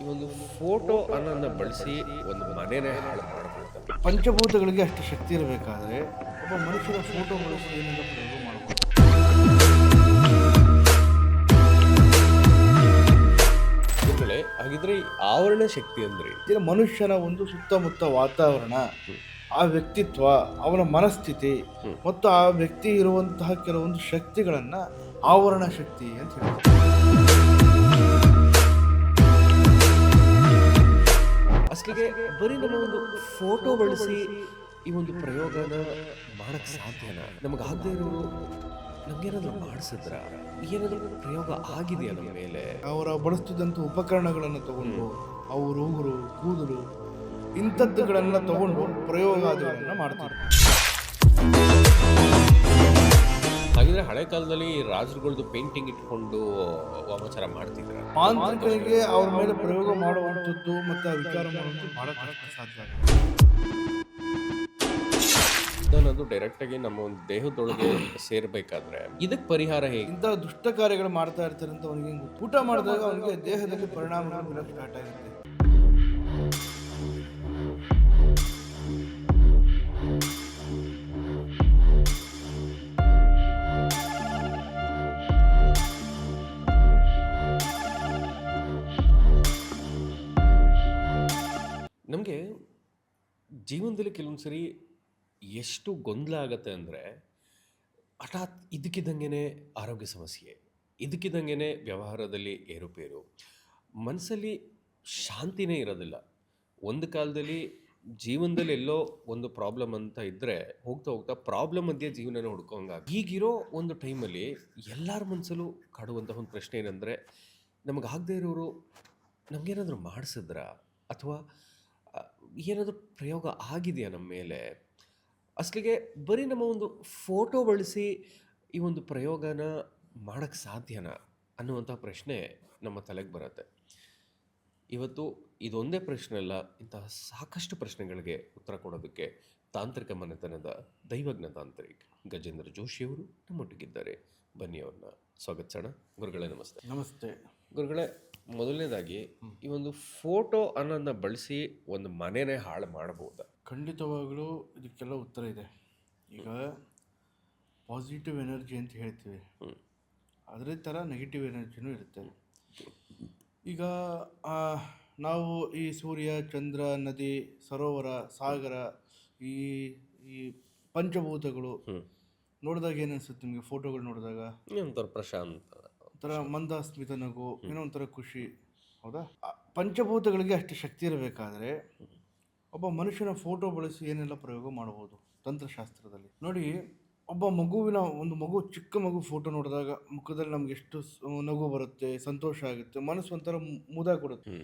ಈ ಒಂದು ಫೋಟೋ ಅನ್ನೋದನ್ನ ಬಳಸಿ ಒಂದು ಮನೆನೇ ಹಾಳು ಮಾಡಬಹುದು ಪಂಚಭೂತಗಳಿಗೆ ಅಷ್ಟು ಶಕ್ತಿ ಇರಬೇಕಾದ್ರೆ ಒಬ್ಬ ಮನುಷ್ಯನ ಫೋಟೋ ಬಳಸಿ ಏನೆಲ್ಲ ಪ್ರಯೋಗ ಮಾಡಬಹುದು ಗುರುಗಳೇ ಹಾಗಿದ್ರೆ ಈ ಆವರಣ ಶಕ್ತಿ ಅಂದ್ರೆ ಮನುಷ್ಯನ ಒಂದು ಸುತ್ತಮುತ್ತ ವಾತಾವರಣ ಆ ವ್ಯಕ್ತಿತ್ವ ಅವನ ಮನಸ್ಥಿತಿ ಮತ್ತು ಆ ವ್ಯಕ್ತಿ ಇರುವಂತಹ ಕೆಲವೊಂದು ಶಕ್ತಿಗಳನ್ನ ಆವರಣ ಶಕ್ತಿ ಅಂತ ಹೇಳ್ತಾರೆ. ಅಸಲಿಗೆ ಬರೀ ನಮ್ಮ ಒಂದು ಫೋಟೋ ಬಳಸಿ ಈ ಒಂದು ಪ್ರಯೋಗನ ಮಾಡಕ್ ಸಾಧ್ಯನಾ? ನಮಗೆ ಆಗದೆ ಇರೋರು ನಮ್ಗೇನಾದ್ರೂ ಮಾಡಿಸಿದ್ರ? ಏನಾದ್ರೂ ಪ್ರಯೋಗ ಆಗಿದೆಯಾ ನಮ್ಮ ಮೇಲೆ? ಅವರ ಬಳಸ್ತಿದ್ದಂಥ ಉಪಕರಣಗಳನ್ನು ತಗೊಂಡು, ಅವರು ಉಗುರು, ಕೂದಲು ಇಂಥದ್ದುಗಳನ್ನು ತಗೊಂಡು ಪ್ರಯೋಗಾದಿಗಳನ್ನ ಮಾಡ್ತಾರೆ ಹಳೆ ಕಾಲದಲ್ಲಿ ರಾಜರುಗಳದ್ದು ಪೇಂಟಿಂಗ್ ಇಟ್ಕೊಂಡು ವಾಮಾಚಾರ ಮಾಡ್ತಿದ್ರು. ಮಾಂತ್ರಿಕರಿಗೆ ಅವ್ರ ಮೇಲೆ ಪ್ರಯೋಗ ಮಾಡುವಂಥದ್ದು ಮತ್ತು ಆ ವಿಚಾರ ಮಾಡುವಂಥದ್ದು ಕಷ್ಟ ಸಾಧ್ಯ ಆಗುತ್ತೆ. ಅನ್ನೋದು ಡೈರೆಕ್ಟ್ ಆಗಿ ನಮ್ಮ ಒಂದು ದೇಹದೊಳಗೆ ಸೇರ್ಬೇಕಾದ್ರೆ ಇದಕ್ಕೆ ಪರಿಹಾರ ಹೇಗೆ? ಇಂಥ ದುಷ್ಟ ಕಾರ್ಯಗಳು ಮಾಡ್ತಾ ಇರ್ತಾರೆ ಅಂತ ಅವನಿಗೆ ಊಟ ಮಾಡಿದಾಗ ಅವನಿಗೆ ದೇಹದಲ್ಲಿ ಪರಿಣಾಮಗಳು ಬೀಳಕ್ಕೆ ಸ್ಟಾರ್ಟ್ ಆಗುತ್ತೆ. ಜೀವನದಲ್ಲಿ ಕೆಲವೊಂದು ಸರಿ ಎಷ್ಟು ಗೊಂದಲ ಆಗುತ್ತೆ ಅಂದರೆ ಹಠಾತ್ ಇದಕ್ಕಿದ್ದಂಗೆ ಆರೋಗ್ಯ ಸಮಸ್ಯೆ ಇದಕ್ಕಿದ್ದಂಗೆ ವ್ಯವಹಾರದಲ್ಲಿ ಏರುಪೇರು. ಮನಸ್ಸಲ್ಲಿ ಶಾಂತಿನೇ ಇರೋದಿಲ್ಲ. ಒಂದು ಕಾಲದಲ್ಲಿ ಜೀವನದಲ್ಲಿ ಎಲ್ಲೋ ಒಂದು ಪ್ರಾಬ್ಲಮ್ ಅಂತ ಇದ್ದರೆ ಹೋಗ್ತಾ ಹೋಗ್ತಾ ಪ್ರಾಬ್ಲಮ್ ಮಧ್ಯೆ ಜೀವನನ ಹುಡ್ಕೊಂಗ ಈಗಿರೋ ಒಂದು ಟೈಮಲ್ಲಿ ಎಲ್ಲರ ಮನಸ್ಸಲ್ಲೂ ಕಾಡುವಂತಹ ಒಂದು ಪ್ರಶ್ನೆ ಏನಂದರೆ, ನಮಗಾಗದೇ ಇರೋರು ನಮಗೇನಾದರೂ ಮಾಡಿಸಿದ್ರಾ? ಅಥವಾ ಏನಾದರೂ ಪ್ರಯೋಗ ಆಗಿದೆಯಾ ನಮ್ಮ ಮೇಲೆ? ಅಸಲಿಗೆ ಬರೀ ನಮ್ಮ ಒಂದು ಫೋಟೋ ಬಳಸಿ ಈ ಒಂದು ಪ್ರಯೋಗನ ಮಾಡೋಕ್ಕೆ ಸಾಧ್ಯನಾ ಅನ್ನುವಂಥ ಪ್ರಶ್ನೆ ನಮ್ಮ ತಲೆಗೆ ಬರುತ್ತೆ. ಇವತ್ತು ಇದೊಂದೇ ಪ್ರಶ್ನೆ ಅಲ್ಲ ಇಂತಹ ಸಾಕಷ್ಟು ಪ್ರಶ್ನೆಗಳಿಗೆ ಉತ್ತರ ಕೊಡೋದಕ್ಕೆ ತಾಂತ್ರಿಕ ಮನೆತನದ ದೈವಜ್ಞ ತಾಂತ್ರಿಕ ಗಜೇಂದ್ರ ಜೋಶಿಯವರು ನಮ್ಮೊಟ್ಟಿಗಿದ್ದಾರೆ. ಬನ್ನಿ ಅವ್ರನ್ನ. ಸ್ವಾಗತಿಸೋಣ ಗುರುಗಳೇ ನಮಸ್ತೆ. ನಮಸ್ತೆ. ಗುರುಗಳೇ ಮೊದಲನೇದಾಗಿ ಈ ಒಂದು ಫೋಟೋ ಅನ್ನೋದನ್ನ ಬಳಸಿ ಒಂದು ಮನೆನೇ ಹಾಳು ಮಾಡಬಹುದಾ. ಖಂಡಿತವಾಗಲೂ ಇದಕ್ಕೆಲ್ಲ ಉತ್ತರ ಇದೆ. ಈಗ ಪಾಸಿಟಿವ್ ಎನರ್ಜಿ ಅಂತ ಹೇಳ್ತೀವಿ. ಅದರ ಥರ ನೆಗೆಟಿವ್ ಎನರ್ಜಿನೂ ಇರುತ್ತೆ. ಈಗ ನಾವು ಈ ಸೂರ್ಯ ಚಂದ್ರ ನದಿ ಸರೋವರ ಸಾಗರ ಈ ಈ ಪಂಚಭೂತಗಳು ನೋಡಿದಾಗ ಏನನ್ಸುತ್ತೆ ಅನ್ಸುತ್ತೆ ನಿಮಗೆ? ಫೋಟೋಗಳು ನೋಡಿದಾಗ? ಒಂಥರ ಪ್ರಶಾಂತ ಒಂಥರ ಮಂದಸ್ಮಿತ ನಗು ಏನೋ ಒಂಥರ ಖುಷಿ. ಹೌದಾ? ಆ ಪಂಚಭೂತಗಳಿಗೆ ಅಷ್ಟು ಶಕ್ತಿ ಇರಬೇಕಾದ್ರೆ ಒಬ್ಬ ಮನುಷ್ಯನ ಫೋಟೋ ಬಳಸಿ ಏನೆಲ್ಲ ಪ್ರಯೋಗ ಮಾಡಬಹುದು ತಂತ್ರಶಾಸ್ತ್ರದಲ್ಲಿ? ನೋಡಿ ಒಬ್ಬ ಮಗುವಿನ ಒಂದು ಮಗು ಚಿಕ್ಕ ಮಗು ಫೋಟೋ ನೋಡಿದಾಗ ಮುಖದಲ್ಲಿ ನಮ್ಗೆ ಎಷ್ಟು ಸ್- ನಗು ಬರುತ್ತೆ ಸಂತೋಷ ಆಗುತ್ತೆ ಮನಸ್ಸು ಒಂಥರ ಮು- ಮುದ ಕೊಡುತ್ತೆ.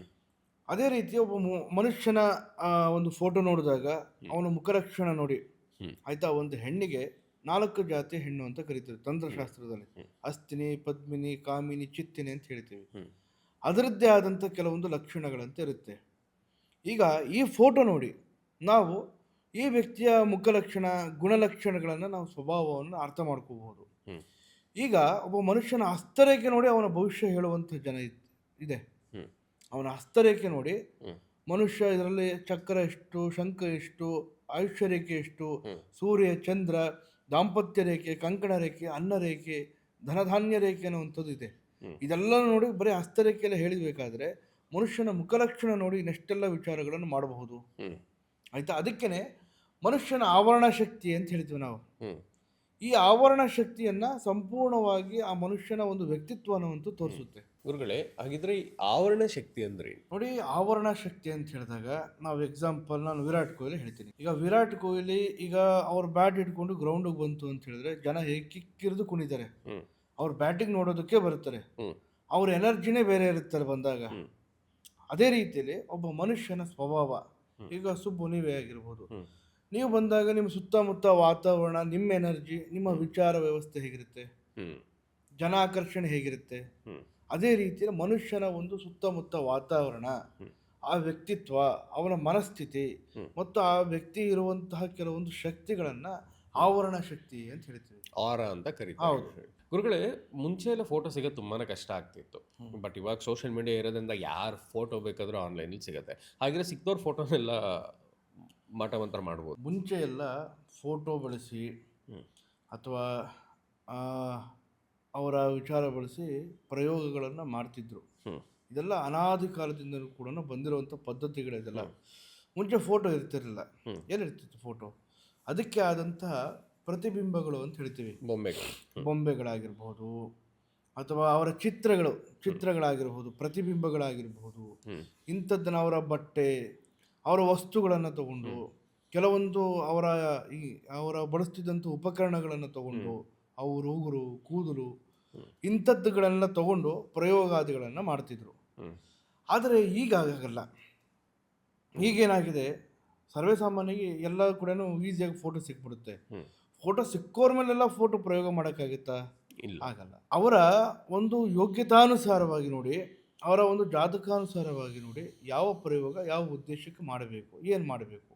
ಅದೇ ರೀತಿ ಒಬ್ಬ ಮು- ಮನುಷ್ಯನ ಆ, ಒಂದು ಫೋಟೋ ನೋಡಿದಾಗ ಅವನ ಮುಖರಕ್ಷಣ ನೋಡಿ. ಆಯ್ತಾ? ಒಂದು ಹೆಣ್ಣಿಗೆ ನಾಲ್ಕು ಜಾತಿ ಹೆಣ್ಣು ಅಂತ ಕರಿತೀವಿ ತಂತ್ರಶಾಸ್ತ್ರದಲ್ಲಿ. ಅಸ್ತಿನಿ ಪದ್ಮಿನಿ ಕಾಮಿನಿ ಚಿತ್ತಿನಿ ಅಂತ ಹೇಳ್ತೀವಿ. ಅದರದ್ದೇ ಆದಂಥ ಕೆಲವೊಂದು ಲಕ್ಷಣಗಳಂತ ಇರುತ್ತೆ. ಈಗ ಈ ಫೋಟೋ ನೋಡಿ ನಾವು ಈ ವ್ಯಕ್ತಿಯ ಮುಖಲಕ್ಷಣ ಗುಣಲಕ್ಷಣಗಳನ್ನು ನಾವು ಸ್ವಭಾವವನ್ನು ಅರ್ಥ ಮಾಡ್ಕೋಬಹುದು. ಈಗ ಒಬ್ಬ ಮನುಷ್ಯನ ಹಸ್ತರೇಖೆ ನೋಡಿ ಅವನ ಭವಿಷ್ಯ ಹೇಳುವಂಥ ಜನ ಇದ್- ಇದೆ. ಅವನ ಹಸ್ತರೇಖೆ ನೋಡಿ ಮನುಷ್ಯ ಇದರಲ್ಲಿ ಚಕ್ರ ಎಷ್ಟು ಶಂಖ ಎಷ್ಟು ಆಯುಷ್ಯ ರೇಖೆ ಎಷ್ಟು ಸೂರ್ಯ ಚಂದ್ರ ದಾಂಪತ್ಯ ರೇಖೆ ಕಂಕಣ ರೇಖೆ ಅನ್ನ ರೇಖೆ ಧನಧಾನ್ಯ ರೇಖೆ ಅನ್ನುವಂಥದ್ದು ಇದೆ. ಇದೆಲ್ಲ ನೋಡಿ ಬರೀ ಹಸ್ತರೇಖೆಯಲ್ಲ ಹೇಳಬೇಕಾದ್ರೆ ಮನುಷ್ಯನ ಮುಖಲಕ್ಷಣ ನೋಡಿ ಇನ್ನೆಷ್ಟೆಲ್ಲ ವಿಚಾರಗಳನ್ನು ಮಾಡಬಹುದು. ಆಯ್ತಾ? ಅದಕ್ಕೇನೆ ಮನುಷ್ಯನ ಆವರಣ ಶಕ್ತಿ ಅಂತ ಹೇಳ್ತೀವಿ ನಾವು. ಈ ಆವರಣ ಶಕ್ತಿಯನ್ನ ಸಂಪೂರ್ಣವಾಗಿ ಆ ಮನುಷ್ಯನ ಒಂದು ವ್ಯಕ್ತಿತ್ವ ಅನ್ನುವಂತೂ ತೋರಿಸುತ್ತೆ. ಗುರುಗಳೇ ಹಾಗಿದ್ರೆ ಈ ಆವರಣ ಶಕ್ತಿ ಅಂದ್ರೆ ಏನು? ನೋಡಿ ಆವರಣ ಶಕ್ತಿ ಅಂತ ಹೇಳಿದಾಗ ನಾವು ಎಕ್ಸಾಂಪಲ್ ನಾನು ವಿರಾಟ್ ಕೊಹ್ಲಿ ಹೇಳ್ತೀನಿ ಈಗ ವಿರಾಟ್ ಕೊಹ್ಲಿ ಈಗ ಅವ್ರ ಬ್ಯಾಟ್ ಇಟ್ಕೊಂಡು ಗ್ರೌಂಡಿಗೆ ಬಂತು ಅಂತ ಹೇಳಿದ್ರೆ ಜನ ಹೇಗೆ ಕಿಕ್ಕಿರಿದು ಕುಣಿತಾರೆ ಹ್ಮ್. ಅವ್ರ ಬ್ಯಾಟಿಂಗ್ ನೋಡೋದಕ್ಕೆ ಬರುತ್ತಾರೆ ಹ್ಮ್. ಅವ್ರ ಎನರ್ಜಿನೇ ಬೇರೆ ಇರುತ್ತಾರೆ ಬಂದಾಗ ಹ್ಮ್. ಅದೇ ರೀತಿಯಲ್ಲಿ ಒಬ್ಬ ಮನುಷ್ಯನ ಸ್ವಭಾವ ಈಗ ಸುಬ್ಬು ನೀವೇ ಆಗಿರ್ಬೋದು ಹ್ಮ್. ನೀವು ಬಂದಾಗ ನಿಮ್ಮ ಸುತ್ತಮುತ್ತ ವಾತಾವರಣ ನಿಮ್ಮ ಎನರ್ಜಿ ನಿಮ್ಮ ವಿಚಾರ ವ್ಯವಸ್ಥೆ ಹೇಗಿರುತ್ತೆ ಜನ ಆಕರ್ಷಣೆ ಹೇಗಿರುತ್ತೆ ಹ್ಮ್. ಅದೇ ರೀತಿಯಲ್ಲಿ ಮನುಷ್ಯನ ಒಂದು ಸುತ್ತಮುತ್ತ ವಾತಾವರಣ ಆ ವ್ಯಕ್ತಿತ್ವ ಅವನ ಮನಸ್ಥಿತಿ ಮತ್ತು ಆ ವ್ಯಕ್ತಿ ಇರುವಂತಹ ಕೆಲವೊಂದು ಶಕ್ತಿಗಳನ್ನು ಆವರಣ ಶಕ್ತಿ ಅಂತ ಹೇಳ್ತೀವಿ. ಆರ ಅಂತ ಕರೀತಾರೆ. ಹೌದು. ಗುರುಗಳೇ ಮುಂಚೆ ಎಲ್ಲ ಫೋಟೋ ಸಿಗೋದು ತುಂಬಾ ಕಷ್ಟ ಆಗ್ತಿತ್ತು. ಬಟ್ ಇವಾಗ ಸೋಷಿಯಲ್ ಮೀಡಿಯಾ ಇರೋದ್ರಿಂದ ಯಾರು ಫೋಟೋ ಬೇಕಾದರೂ ಆನ್ಲೈನಲ್ಲಿ ಸಿಗುತ್ತೆ. ಹಾಗೆ ಸಿಕ್ತವ್ರ ಫೋಟೋನೆಲ್ಲ ಮಾಟಮಂತ್ರ ಮಾಡ್ಬೋದು. ಮುಂಚೆ ಎಲ್ಲ ಫೋಟೋ ಬಳಸಿ ಅಥವಾ ಅವರ ವಿಚಾರ ಬಳಸಿ ಪ್ರಯೋಗಗಳನ್ನು ಮಾಡ್ತಿದ್ರು. ಇದೆಲ್ಲ ಅನಾದಿ ಕಾಲದಿಂದಲೂ ಕೂಡ ಬಂದಿರುವಂಥ ಪದ್ಧತಿಗಳಿದೆಲ್ಲ ಮುಂಚೆ ಫೋಟೋ ಇರ್ತಿರಲಿಲ್ಲ. ಏನಿರ್ತಿತ್ತು ಫೋಟೋ? ಅದಕ್ಕೆ ಆದಂತಹ ಪ್ರತಿಬಿಂಬಗಳು ಅಂತ ಹೇಳ್ತೀವಿ. ಬೊಂಬೆಗಳು. ಬೊಂಬೆಗಳಾಗಿರ್ಬೋದು ಅಥವಾ ಅವರ ಚಿತ್ರಗಳು ಚಿತ್ರಗಳಾಗಿರ್ಬೋದು ಪ್ರತಿಬಿಂಬಗಳಾಗಿರ್ಬೋದು. ಇಂಥದ್ದನ್ನು ಅವರ ಬಟ್ಟೆ ಅವರ ವಸ್ತುಗಳನ್ನು ತಗೊಂಡು ಕೆಲವೊಂದು ಅವರ ಈ ಅವರ ಬಳಸ್ತಿದ್ದಂಥ ಉಪಕರಣಗಳನ್ನು ತಗೊಂಡು ಅವರು ಉಗುರು ಕೂದಲು ಇಂಥದ್ದುಗಳೆಲ್ಲ ತಗೊಂಡು ಪ್ರಯೋಗಾದಿಗಳನ್ನು ಮಾಡ್ತಿದ್ರು. ಆದರೆ ಈಗ ಆಗಲ್ಲ ಈಗೇನಾಗಿದೆ ಸರ್ವೇ ಸಾಮಾನ್ಯವಾಗಿ ಎಲ್ಲ ಕೂಡ ಈಸಿಯಾಗಿ ಫೋಟೋ ಸಿಕ್ಬಿಡುತ್ತೆ. ಫೋಟೋ ಸಿಕ್ಕೋರ ಮೇಲೆಲ್ಲ ಫೋಟೋ ಪ್ರಯೋಗ ಮಾಡೋಕ್ಕಾಗುತ್ತಾ? ಇಲ್ಲ. ಆಗಲ್ಲ. ಅವರ ಒಂದು ಯೋಗ್ಯತಾನುಸಾರವಾಗಿ ನೋಡಿ ಅವರ ಒಂದು ಜಾತಕಾನುಸಾರವಾಗಿ ನೋಡಿ ಯಾವ ಪ್ರಯೋಗ ಯಾವ ಉದ್ದೇಶಕ್ಕೆ ಮಾಡಬೇಕು ಏನು ಮಾಡಬೇಕು?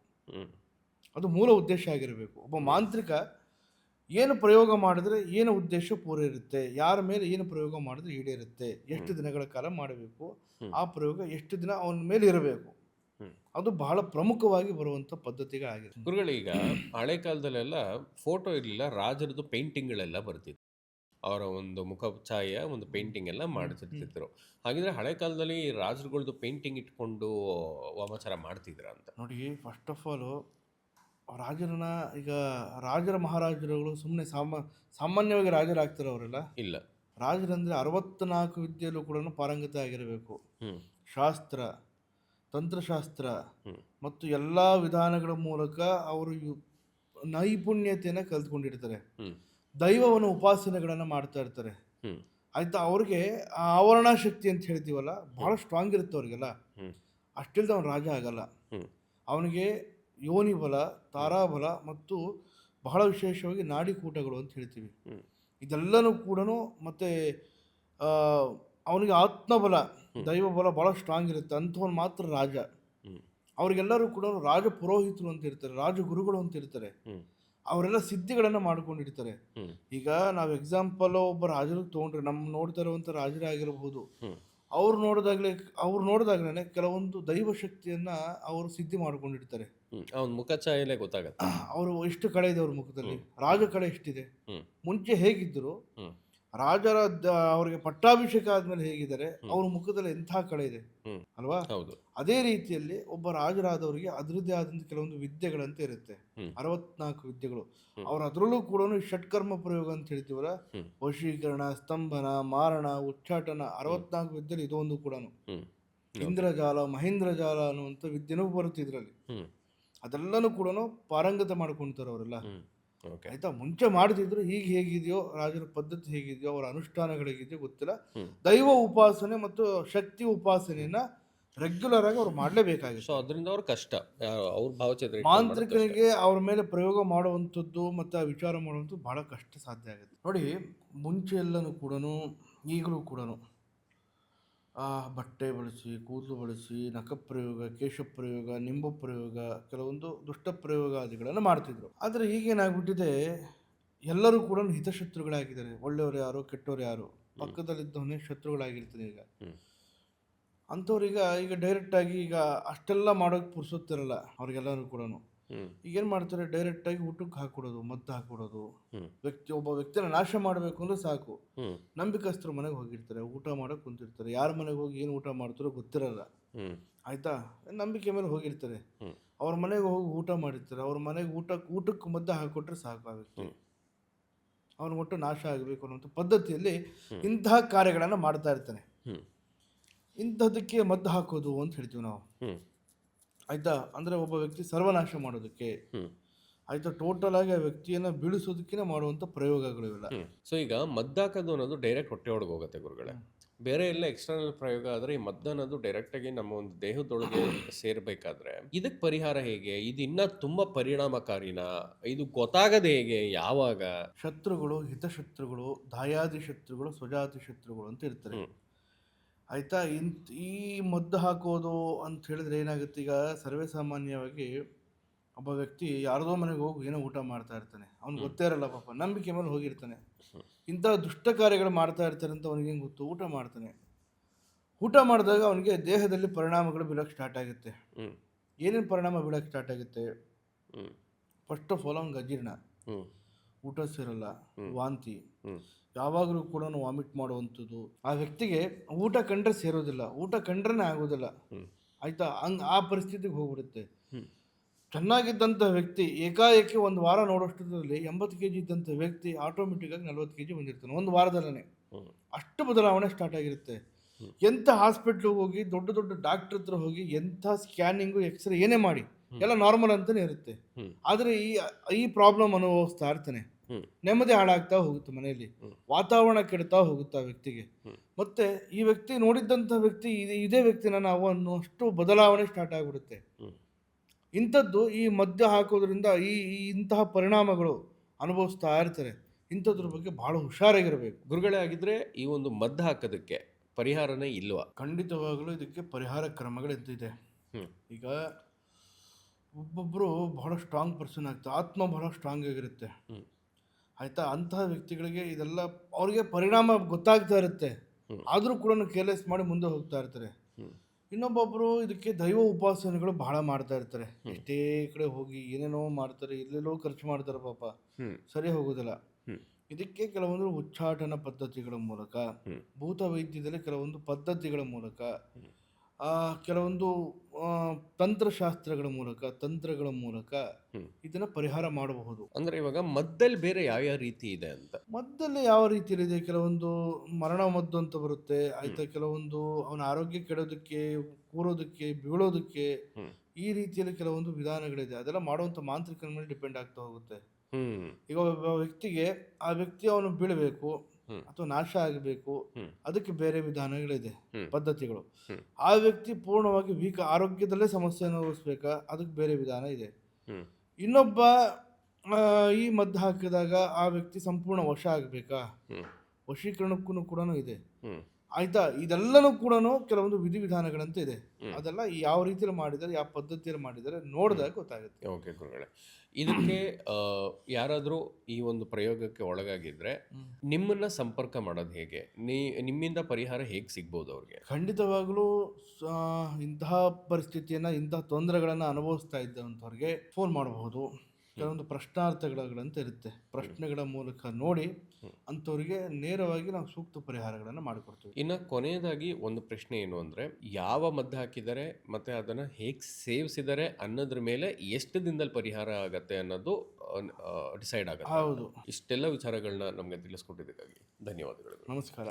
ಅದು ಮೂಲ ಉದ್ದೇಶ ಆಗಿರಬೇಕು. ಒಬ್ಬ ಮಾಂತ್ರಿಕ ಏನು ಪ್ರಯೋಗ ಮಾಡಿದ್ರೆ ಏನು ಉದ್ದೇಶ ಪೂರೈರುತ್ತೆ? ಯಾರ ಮೇಲೆ ಏನು ಪ್ರಯೋಗ ಮಾಡಿದ್ರೆ ಈಡೇರುತ್ತೆ? ಎಷ್ಟು ದಿನಗಳ ಕಾಲ ಮಾಡಬೇಕು? ಆ ಪ್ರಯೋಗ ಎಷ್ಟು ದಿನ ಅವನ ಮೇಲೆ ಇರಬೇಕು? ಅದು ಬಹಳ ಪ್ರಮುಖವಾಗಿ ಬರುವಂಥ ಪದ್ಧತಿಗಳಾಗಿದೆ ಗುರುಗಳು ಈಗ ಹಳೆ ಕಾಲದಲ್ಲೆಲ್ಲ ಫೋಟೋ ಇರಲಿಲ್ಲ ರಾಜರದ್ದು ಪೇಂಟಿಂಗ್ಗಳೆಲ್ಲ ಬರ್ತಿತ್ತು. ಅವರ ಒಂದು ಮುಖ ಛಾಯ ಒಂದು ಪೇಂಟಿಂಗ್ ಎಲ್ಲ ಮಾಡ್ತಿರ್ತಿದ್ರು. ಹಾಗಿದ್ರೆ ಹಳೆ ಕಾಲದಲ್ಲಿ ರಾಜರುಗಳದ್ದು ಪೇಂಟಿಂಗ್ ಇಟ್ಕೊಂಡು ವಾಮಾಚಾರ ಮಾಡ್ತಿದ್ರ ಅಂತ ನೋಡಿ ಫಸ್ಟ್ ಆಫ್ ಆಲು ರಾಜರನ್ನ ಈಗ ರಾಜರ ಮಹಾರಾಜರುಗಳು ಸುಮ್ಮನೆ ಸಾಮಾ ಸಾಮಾನ್ಯವಾಗಿ ರಾಜರಾಗ್ತಾರೆ ಅವರೆಲ್ಲ ಇಲ್ಲ. ರಾಜರಂದರೆ ಅರವತ್ನಾಲ್ಕು ವಿದ್ಯೆಯಲ್ಲೂ ಕೂಡ ಪಾರಂಗತ ಆಗಿರಬೇಕು. ಶಾಸ್ತ್ರ ತಂತ್ರಶಾಸ್ತ್ರ ಮತ್ತು ಎಲ್ಲ ವಿಧಾನಗಳ ಮೂಲಕ ಅವರು ನೈಪುಣ್ಯತೆಯನ್ನು ಕಲ್ತ್ಕೊಂಡಿರ್ತಾರೆ. ದೈವವನ್ನು ಉಪಾಸನೆಗಳನ್ನು ಮಾಡ್ತಾ ಇರ್ತಾರೆ. ಆಯ್ತಾ ಅವ್ರಿಗೆ ಆವರಣ ಶಕ್ತಿ ಅಂತ ಹೇಳ್ತೀವಲ್ಲ ಬಹಳ ಸ್ಟ್ರಾಂಗ್ ಇರುತ್ತೆ ಅವ್ರಿಗೆಲ್ಲ. ಅಷ್ಟಿಲ್ದ ಅವನು ರಾಜ ಆಗಲ್ಲ. ಅವನಿಗೆ ಯೋನಿ ಬಲ ತಾರಾಬಲ ಮತ್ತು ಬಹಳ ವಿಶೇಷವಾಗಿ ನಾಡಿಕೂಟಗಳು ಅಂತ ಹೇಳ್ತೀವಿ. ಇದೆಲ್ಲನೂ ಕೂಡ ಮತ್ತು ಅವನಿಗೆ ಆತ್ಮಬಲ ದೈವ ಬಲ ಭಾಳ ಸ್ಟ್ರಾಂಗ್ ಇರುತ್ತೆ. ಅಂಥವನು ಮಾತ್ರ ರಾಜ. ಅವರಿಗೆಲ್ಲರೂ ಕೂಡ ರಾಜ ಪುರೋಹಿತರು ಅಂತ ಇರ್ತಾರೆ ರಾಜಗುರುಗಳು ಅಂತ ಇರ್ತಾರೆ. ಅವರೆಲ್ಲ ಸಿದ್ಧಿಗಳನ್ನು ಮಾಡ್ಕೊಂಡಿರ್ತಾರೆ ಈಗ ನಾವು ಎಕ್ಸಾಂಪಲ್ ಒಬ್ಬ ರಾಜರು ತೊಗೊಂಡ್ರೆ ನಮ್ಮ ನೋಡ್ತಾ ಇರುವಂಥ ರಾಜರೇ ಆಗಿರ್ಬೋದು. ಹ್ಮ್. ಅವ್ರು ನೋಡಿದಾಗಲೇ ಅವ್ರು ನೋಡಿದಾಗಲೇ ಕೆಲವೊಂದು ದೈವ ಶಕ್ತಿಯನ್ನು ಅವರು ಸಿದ್ಧಿ ಮಾಡ್ಕೊಂಡಿರ್ತಾರೆ. ಅವನ ಮುಖ ಛಾಯೆಲೆ ಗೊತ್ತಾಗತ್ತೆ. ಅವರು ಎಷ್ಟು ಕಳೆ ಇದೆ ಅವ್ರ ಮುಖದಲ್ಲಿ. ರಾಜ ಕಳೆ ಎಷ್ಟಿದೆ ಮುಂಚೆ ಹೇಗಿದ್ರು ರಾಜರ ಅವರಿಗೆ ಪಟ್ಟಾಭಿಷೇಕ ಆದ್ಮೇಲೆ ಹೇಗಿದ್ದಾರೆ ಅವ್ರ ಮುಖದಲ್ಲಿ ಎಂಥ ಕಳೆ ಇದೆ ಅಲ್ವಾ? ಹೌದು. ಅದೇ ರೀತಿಯಲ್ಲಿ ಒಬ್ಬ ರಾಜರಾದವರಿಗೆ ಅದರದ್ದೇ ಆದಂತ ಕೆಲವೊಂದು ವಿದ್ಯೆಗಳಂತ ಇರುತ್ತೆ. ಅರವತ್ನಾಲ್ಕು ವಿದ್ಯೆಗಳು. ಅವ್ರ ಅದರಲ್ಲೂ ಕೂಡ ಷಟ್ಕರ್ಮ ಪ್ರಯೋಗ ಅಂತ ಹೇಳ್ತೀವಲ್ಲ. ವಶೀಕರಣ ಸ್ತಂಭನ ಮಾರಣ ಉಚ್ಚಾಟನ ಅರವತ್ನಾಲ್ಕು ವಿದ್ಯೆಲಿ ಇದೊಂದು ಕೂಡ ಇಂದ್ರಜಾಲ ಮಹೇಂದ್ರ ಜಾಲ ಅನ್ನುವಂಥ ವಿದ್ಯೆನೂ ಬರುತ್ತೆ ಇದರಲ್ಲಿ. ಅದೆಲ್ಲನೂ ಕೂಡ ಪಾರಂಗತ ಮಾಡ್ಕೊಂತಾರೆ ಅವರೆಲ್ಲ ಆಯ್ತಾ? ಮುಂಚೆ ಮಾಡ್ತಿದ್ರು ಈಗ ಹೇಗಿದೆಯೋ ರಾಜರ ಪದ್ಧತಿ ಹೇಗಿದೆಯೋ ಅವರ ಅನುಷ್ಠಾನಗಳಿಗಿದೆಯೋ ಗೊತ್ತಿಲ್ಲ. ದೈವ ಉಪಾಸನೆ ಮತ್ತು ಶಕ್ತಿ ಉಪಾಸನೆಯನ್ನ ರೆಗ್ಯುಲರ್ ಆಗಿ ಅವ್ರು ಮಾಡಲೇಬೇಕಾಗಿತ್ತು. ಸೊ ಅದರಿಂದ ಅವ್ರ ಕಷ್ಟ. ಅವ್ರ ಭಾವಚಿತ್ರ ಮಾಂತ್ರಿಕರಿಗೆ ಅವ್ರ ಮೇಲೆ ಪ್ರಯೋಗ ಮಾಡುವಂಥದ್ದು ಮತ್ತು ಆ ವಿಚಾರ ಮಾಡುವಂಥದ್ದು ಬಹಳ ಕಷ್ಟ ಸಾಧ್ಯ ಆಗುತ್ತೆ. ನೋಡಿ ಮುಂಚೆ ಎಲ್ಲನೂ ಕೂಡ ಈಗಲೂ ಕೂಡ ಬಟ್ಟೆ ಬಳಸಿ ಕೂದಲು ಬಳಸಿ ಪ್ರಯೋಗ ಕೇಶ ಪ್ರಯೋಗ ನಿಂಬು ಪ್ರಯೋಗ ಕೆಲವೊಂದು ದುಷ್ಟ ಪ್ರಯೋಗಾದಿಗಳನ್ನು ಮಾಡ್ತಿದ್ರು. ಆದರೆ ಈಗೇನಾಗ್ಬಿಟ್ಟಿದೆ ಎಲ್ಲರೂ ಕೂಡ ಹಿತಶತ್ರುಗಳಾಗಿದ್ದಾರೆ. ಒಳ್ಳೆಯವರು ಯಾರು ಕೆಟ್ಟವ್ರು ಯಾರು? ಪಕ್ಕದಲ್ಲಿದ್ದವನೇ ಶತ್ರುಗಳಾಗಿರ್ತಾನೆ ಈಗ. ಅಂಥವ್ರೀಗ ಈಗ ಡೈರೆಕ್ಟಾಗಿ ಈಗ ಅಷ್ಟೆಲ್ಲ ಮಾಡೋಕ್ಕೆ ಪುರ್ಸೊತ್ತಿರಲ್ಲ ಅವ್ರಿಗೆಲ್ಲರೂ ಕೂಡ ಈಗೇನು ಮಾಡ್ತಾರೆ? ಡೈರೆಕ್ಟಾಗಿ ಊಟಕ್ಕೆ ಹಾಕೊಡೋದು ಮದ್ದು ಹಾಕೊಡೋದು ವ್ಯಕ್ತಿ ಒಬ್ಬ ವ್ಯಕ್ತಿನ ನಾಶ ಮಾಡಬೇಕು ಅಂದ್ರೆ ಸಾಕು. ನಂಬಿಕಸ್ಥರು ಮನೆಗೆ ಹೋಗಿರ್ತಾರೆ ಊಟ ಮಾಡೋಕೆ ಕುಂತಿರ್ತಾರೆ. ಯಾರ ಮನೆಗೆ ಹೋಗಿ ಏನು ಊಟ ಮಾಡ್ತಾರೋ ಗೊತ್ತಿರಲ್ಲ. ಆಯ್ತಾ? ನಂಬಿಕೆ ಮೇಲೆ ಹೋಗಿರ್ತಾರೆ. ಅವ್ರ ಮನೆಗೆ ಹೋಗಿ ಊಟ ಮಾಡಿರ್ತಾರೆ. ಅವ್ರ ಮನೆಗೆ ಊಟಕ್ಕೆ ಊಟಕ್ಕೆ ಮದ್ದು ಹಾಕಿಕೊಟ್ರೆ ಸಾಕು ಆ ವ್ಯಕ್ತಿ. ಅವನು ಒಟ್ಟು ನಾಶ ಆಗಬೇಕು ಅನ್ನೋಂಥ ಪದ್ಧತಿಯಲ್ಲಿ ಇಂತಹ ಕಾರ್ಯಗಳನ್ನು ಮಾಡ್ತಾ ಇರ್ತಾನೆ. ಇಂಥದಕ್ಕೆ ಮದ್ದು ಹಾಕೋದು ಅಂತ ಹೇಳ್ತೀವಿ ನಾವು. ಆಯಿತಾ? ಅಂದರೆ ಒಬ್ಬ ವ್ಯಕ್ತಿ ಸರ್ವನಾಶ ಮಾಡೋದಕ್ಕೆ. ಆಯ್ತಾ ಟೋಟಲ್ ಆಗಿ ಆ ವ್ಯಕ್ತಿಯನ್ನು ಬೀಳಿಸೋದಕ್ಕೆ ಮಾಡುವಂಥ ಪ್ರಯೋಗಗಳು ಇವೆಲ್ಲ. ಸೊ ಈಗ ಮದ್ದಾಕೋದು ಅನ್ನೋದು ಡೈರೆಕ್ಟ್ ಹೊಟ್ಟೆ ಒಳಗೆ ಹೋಗುತ್ತೆ ಗುರುಗಳೇ. ಬೇರೆ ಎಲ್ಲ ಎಕ್ಸ್ಟರ್ನಲ್ ಪ್ರಯೋಗ ಆದರೆ ಈ ಮದ್ದು ಅನ್ನೋದು ಡೈರೆಕ್ಟ್ ಆಗಿ ನಮ್ಮ ಒಂದು ದೇಹದೊಳಗೆ ಸೇರ್ಬೇಕಾದ್ರೆ ಇದಕ್ಕೆ ಪರಿಹಾರ ಹೇಗೆ? ಇದು ಇನ್ನ ತುಂಬಾ ಪರಿಣಾಮಕಾರಿನ ಇದು ಗೊತ್ತಾಗದೆ ಹೇಗೆ ಯಾವಾಗ? ಶತ್ರುಗಳು ಹಿತಶತ್ರುಗಳು ದಾಯಾದಿ ಶತ್ರುಗಳು ಸ್ವಜಾತಿ ಶತ್ರುಗಳು ಅಂತ ಇರ್ತಾರೆ. ಆಯಿತಾ? ಇಂಥ ಈ ಮದ್ದು ಹಾಕೋದು ಅಂತ ಹೇಳಿದ್ರೆ ಏನಾಗುತ್ತೆ? ಈಗ ಸರ್ವೇ ಸಾಮಾನ್ಯವಾಗಿ ಒಬ್ಬ ವ್ಯಕ್ತಿ ಯಾರದೋ ಮನೆಗೆ ಹೋಗಿ ಏನೋ ಊಟ ಮಾಡ್ತಾ ಇರ್ತಾನೆ. ಅವ್ನು ಗೊತ್ತೇ ಇರಲ್ಲ ಪಾಪ ನಂಬಿಕೆ ಮೇಲೆ ಹೋಗಿರ್ತಾನೆ. ಇಂಥ ದುಷ್ಟ ಕಾರ್ಯಗಳು ಮಾಡ್ತಾ ಇರ್ತಾರೆ ಅಂತ ಅವ್ನಿಗೆ ಹೆಂಗೆ ಗೊತ್ತು? ಊಟ ಮಾಡ್ತಾನೆ. ಊಟ ಮಾಡಿದಾಗ ಅವನಿಗೆ ದೇಹದಲ್ಲಿ ಪರಿಣಾಮಗಳು ಬೀಳೋಕ್ಕೆ ಸ್ಟಾರ್ಟ್ ಆಗುತ್ತೆ. ಏನೇನು ಪರಿಣಾಮ ಬೀಳೋಕ್ಕೆ ಸ್ಟಾರ್ಟ್ ಆಗುತ್ತೆ? ಫಸ್ಟ್ ಆಫ್ ಆಲ್ ಅವ್ನಿಗೆ ಅಜೀರ್ಣ ಊಟ ಸೇರಲ್ಲ ವಾಂತಿ. ಯಾವಾಗಲೂ ಕೂಡ ವಾಮಿಟ್ ಮಾಡುವಂಥದ್ದು. ಆ ವ್ಯಕ್ತಿಗೆ ಊಟ ಕಂಡ್ರೆ ಸೇರೋದಿಲ್ಲ ಊಟ ಕಂಡ್ರೆ ಆಗೋದಿಲ್ಲ. ಆಯಿತಾ? ಹಂಗೆ ಆ ಪರಿಸ್ಥಿತಿಗೆ ಹೋಗ್ಬಿಡುತ್ತೆ. ಚೆನ್ನಾಗಿದ್ದಂಥ ವ್ಯಕ್ತಿ ಏಕಾಏಕಿ ಒಂದು ವಾರ ನೋಡೋಷ್ಟರಲ್ಲಿ ಎಂಬತ್ತು ಕೆ ಜಿ ಇದ್ದಂಥ ವ್ಯಕ್ತಿ ಆಟೋಮೆಟಿಕ್ ಆಗಿ ನಲ್ವತ್ತು ಕೆ ಜಿ ಬಂದಿರ್ತಾನೆ ಒಂದು ವಾರದಲ್ಲೇ ಅಷ್ಟು ಬದಲಾವಣೆ ಸ್ಟಾರ್ಟ್ ಆಗಿರುತ್ತೆ. ಎಂಥ ಹಾಸ್ಪಿಟ್ಲಿಗೆ ಹೋಗಿ ದೊಡ್ಡ ದೊಡ್ಡ ಡಾಕ್ಟ್ರ್ ಹತ್ರ ಹೋಗಿ ಎಂಥ ಸ್ಕ್ಯಾನಿಂಗು ಎಕ್ಸ್ರೇ ಏನೇ ಮಾಡಿ ಎಲ್ಲ ನಾರ್ಮಲ್ ಅಂತಲೇ ಇರುತ್ತೆ. ಆದರೆ ಈ ಈ ಪ್ರಾಬ್ಲಮ್ ಅನುಭವಿಸ್ತಾ ಇರ್ತಾನೆ. ನೆಮ್ಮದಿ ಹಾಳಾಗ್ತಾ ಹೋಗುತ್ತೆ ಮನೆಯಲ್ಲಿ. ವಾತಾವರಣ ಕೆಡ್ತಾ ಹೋಗುತ್ತೆ ಆ ವ್ಯಕ್ತಿಗೆ. ಮತ್ತೆ ಈ ವ್ಯಕ್ತಿ ನೋಡಿದ್ದಂಥ ವ್ಯಕ್ತಿ ಇದೇ ವ್ಯಕ್ತಿನ ನಾವು ಅನ್ನುವಷ್ಟು ಬದಲಾವಣೆ ಸ್ಟಾರ್ಟ್ ಆಗಿಬಿಡುತ್ತೆ. ಇಂಥದ್ದು ಈ ಮದ್ಯ ಹಾಕೋದ್ರಿಂದ ಈ ಇಂತಹ ಪರಿಣಾಮಗಳು ಅನುಭವಿಸ್ತಾ ಇರ್ತಾರೆ. ಇಂಥದ್ರ ಬಗ್ಗೆ ಬಹಳ ಹುಷಾರಾಗಿರಬೇಕು. ಗುರುಗಳೇ ಆಗಿದ್ರೆ ಈ ಒಂದು ಮದ್ದು ಹಾಕೋದಕ್ಕೆ ಪರಿಹಾರನೇ ಇಲ್ವಾ? ಖಂಡಿತವಾಗಲೂ ಇದಕ್ಕೆ ಪರಿಹಾರ ಕ್ರಮಗಳಂತಿದೆ ಇದ್ದಿದೆ ಈಗ ಒಬ್ಬೊಬ್ಬರು ಬಹಳ ಸ್ಟ್ರಾಂಗ್ ಪರ್ಸನ್ ಆಗ್ತಾರೆ ಆತ್ಮ ಬಹಳ ಸ್ಟ್ರಾಂಗ್ ಆಗಿರುತ್ತೆ. ಆಯ್ತಾ ಅಂತಹ ವ್ಯಕ್ತಿಗಳಿಗೆ ಇದೆಲ್ಲ ಅವ್ರಿಗೆ ಪರಿಣಾಮ ಗೊತ್ತಾಗ್ತಾ ಇರುತ್ತೆ. ಆದರೂ ಕೂಡ ಕೇರ್ಲೆಸ್ ಮಾಡಿ ಮುಂದೆ ಹೋಗ್ತಾ ಇರ್ತಾರೆ. ಇನ್ನೊಬ್ಬೊಬ್ಬರು ಇದಕ್ಕೆ ದೈವ ಉಪಾಸನೆಗಳು ಬಹಳ ಮಾಡ್ತಾ ಇರ್ತಾರೆ ಎಷ್ಟೇ ಕಡೆ ಹೋಗಿ ಏನೇನೋ ಮಾಡ್ತಾರೆ ಎಲ್ಲೆಲ್ಲೋ ಖರ್ಚು ಮಾಡ್ತಾರೆ ಪಾಪ ಸರಿ ಹೋಗೋದಿಲ್ಲ. ಇದಕ್ಕೆ ಕೆಲವೊಂದು ಉಚ್ಚಾಟನ ಪದ್ಧತಿಗಳ ಮೂಲಕ. ಭೂತ ವೈದ್ಯದಲ್ಲಿ ಕೆಲವೊಂದು ಪದ್ಧತಿಗಳ ಮೂಲಕ ಕೆಲವೊಂದು ತಂತ್ರಶಾಸ್ತ್ರಗಳ ಮೂಲಕ ತಂತ್ರಗಳ ಮೂಲಕ. ಇದನ್ನ ಪರಿಹಾರ ಮಾಡಬಹುದು. ಅಂದ್ರೆ ಇವಾಗ ಮದ್ದಲ್ಲಿ ಬೇರೆ ಯಾವ ಯಾವ ರೀತಿ ಇದೆ ಅಂತ. ಮದ್ದಲ್ಲಿ ಯಾವ ರೀತಿಯಲ್ಲಿದೆ ಕೆಲವೊಂದು ಮರಣ ಮದ್ದು ಅಂತ ಬರುತ್ತೆ. ಆಯ್ತಾ ಕೆಲವೊಂದು ಅವನ ಆರೋಗ್ಯ ಕೆಡೋದಕ್ಕೆ ಕೂರೋದಕ್ಕೆ ಬೀಳೋದಕ್ಕೆ ಈ ರೀತಿಯಲ್ಲಿ ಕೆಲವೊಂದು ವಿಧಾನಗಳಿದೆ. ಅದೆಲ್ಲ ಮಾಡುವಂತ ಮಾಂತ್ರಿಕನ ಮೇಲೆ ಡಿಪೆಂಡ್ ಆಗ್ತಾ ಹೋಗುತ್ತೆ. ಈಗ ಒಬ್ಬ ವ್ಯಕ್ತಿಗೆ ಆ ವ್ಯಕ್ತಿ ಅವನು ಬೀಳಬೇಕು. ಅಥವಾ ನಾಶ ಆಗಬೇಕು. ಅದಕ್ಕೆ ಬೇರೆ ವಿಧಾನಗಳಿದೆ. ಪದ್ಧತಿಗಳು. ಆ ವ್ಯಕ್ತಿ ಪೂರ್ಣವಾಗಿ ವೀಕ್ ಆರೋಗ್ಯದಲ್ಲೇ ಸಮಸ್ಯೆ ಅನುಭವಿಸ್ಬೇಕಾ? ಅದಕ್ಕೆ ಬೇರೆ ವಿಧಾನ ಇದೆ. ಇನ್ನೊಬ್ಬ ಈ ಮದ್ದು ಹಾಕಿದಾಗ ಆ ವ್ಯಕ್ತಿ ಸಂಪೂರ್ಣ ವಶ ಆಗಬೇಕಾ? ವಶೀಕರಣಕ್ಕೂ ಕೂಡ ಇದೆ. ಆಯ್ತಾ? ಇದೆಲ್ಲನೂ ಕೂಡ ಕೆಲವೊಂದು ವಿಧಿವಿಧಾನಗಳಂತ ಇದೆ. ಅದೆಲ್ಲ ಯಾವ ರೀತಿಯಲ್ಲಿ ಮಾಡಿದ್ದಾರೆ ಯಾವ ಪದ್ಧತಿಯಲ್ಲಿ ಮಾಡಿದ್ದಾರೆ ನೋಡಿದಾಗ ಗೊತ್ತಾಗುತ್ತೆ. ಓಕೆ ಗುರುಗಳೇ ಇದಕ್ಕೆ ಯಾರಾದರೂ ಈ ಒಂದು ಪ್ರಯೋಗಕ್ಕೆ ಒಳಗಾಗಿದ್ರೆ. ನಿಮ್ಮನ್ನ ಸಂಪರ್ಕ ಮಾಡೋದು ಹೇಗೆ? ನೀ ನಿಮ್ಮಿಂದ ಪರಿಹಾರ ಹೇಗೆ ಸಿಗ್ಬೋದು ಅವ್ರಿಗೆ? ಖಂಡಿತವಾಗಲೂ ಇಂತಹ ಪರಿಸ್ಥಿತಿಯನ್ನು ಇಂತಹ ತೊಂದರೆಗಳನ್ನು ಅನುಭವಿಸ್ತಾ ಇದ್ದಂಥವ್ರಿಗೆ ಫೋನ್ ಮಾಡಬಹುದು. ಕೆಲವೊಂದು ಪ್ರಶ್ನಾರ್ಥಗಳಂತ ಇರುತ್ತೆ. ಪ್ರಶ್ನೆಗಳ ಮೂಲಕ ನೋಡಿ ಅಂಥವ್ರಿಗೆ ನೇರವಾಗಿ ನಾವು ಸೂಕ್ತ ಪರಿಹಾರಗಳನ್ನು ಮಾಡಿಕೊಡ್ತೀವಿ. ಇನ್ನು ಕೊನೆಯದಾಗಿ ಒಂದು ಪ್ರಶ್ನೆ ಏನು ಅಂದರೆ ಯಾವ ಮದ್ದು ಹಾಕಿದರೆ ಮತ್ತು ಅದನ್ನು ಹೇಗೆ ಸೇವಿಸಿದರೆ ಅನ್ನೋದ್ರ ಮೇಲೆ ಎಷ್ಟು ದಿನದಲ್ಲಿ ಪರಿಹಾರ ಆಗತ್ತೆ ಅನ್ನೋದು ಡಿಸೈಡ್ ಆಗುತ್ತೆ. ಹೌದು. ಇಷ್ಟೆಲ್ಲ ವಿಚಾರಗಳನ್ನ ನಮಗೆ ತಿಳಿಸ್ಕೊಟ್ಟಿದ್ದಕ್ಕಾಗಿ ಧನ್ಯವಾದಗಳು. ನಮಸ್ಕಾರ.